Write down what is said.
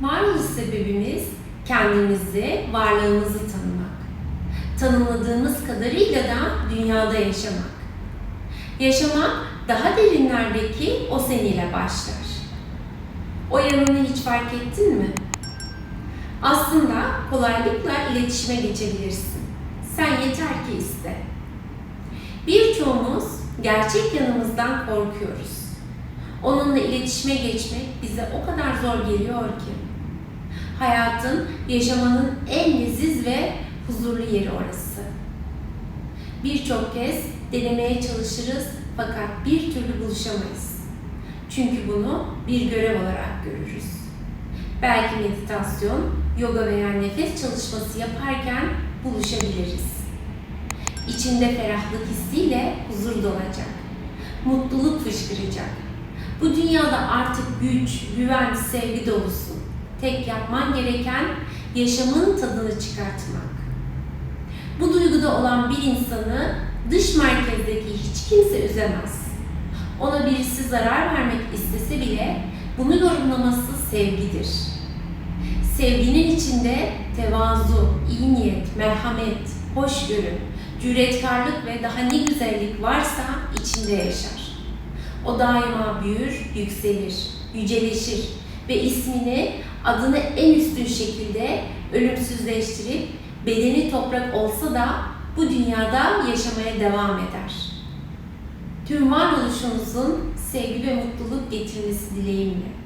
Varoluş sebebimiz kendimizi, varlığımızı tanımak. Tanımladığımız kadarıyla da dünyada yaşamak. Yaşamak daha derinlerdeki o seniyle başlar. O yanını hiç fark ettin mi? Aslında kolaylıkla iletişime geçebilirsin. Sen yeter ki iste. Birçoğumuz gerçek yanımızdan korkuyoruz. Onunla iletişime geçmek bize o kadar zor geliyor ki. Hayatın, yaşamanın en leziz ve huzurlu yeri orası. Birçok kez denemeye çalışırız fakat bir türlü buluşamayız. Çünkü bunu bir görev olarak görürüz. Belki meditasyon, yoga veya nefes çalışması yaparken buluşabiliriz. İçinde ferahlık hissiyle huzur dolacak. Mutluluk fışkıracak. Bu dünyada artık güç, güven, sevgi dolusun. Tek yapman gereken yaşamın tadını çıkartmak. Bu duyguda olan bir insanı dış merkezdeki hiç kimse üzemez. Ona birisi zarar vermek istese bile bunu yorumlaması sevgidir. Sevginin içinde tevazu, iyi niyet, merhamet, hoşgörü, cüretkarlık ve daha ne güzellik varsa içinde yaşar. O daima büyür, yükselir, yüceleşir ve ismini, adını en üstün şekilde ölümsüzleştirip bedeni toprak olsa da bu dünyada yaşamaya devam eder. Tüm varoluşunuzun sevgi ve mutluluk getirmesi dileğimle.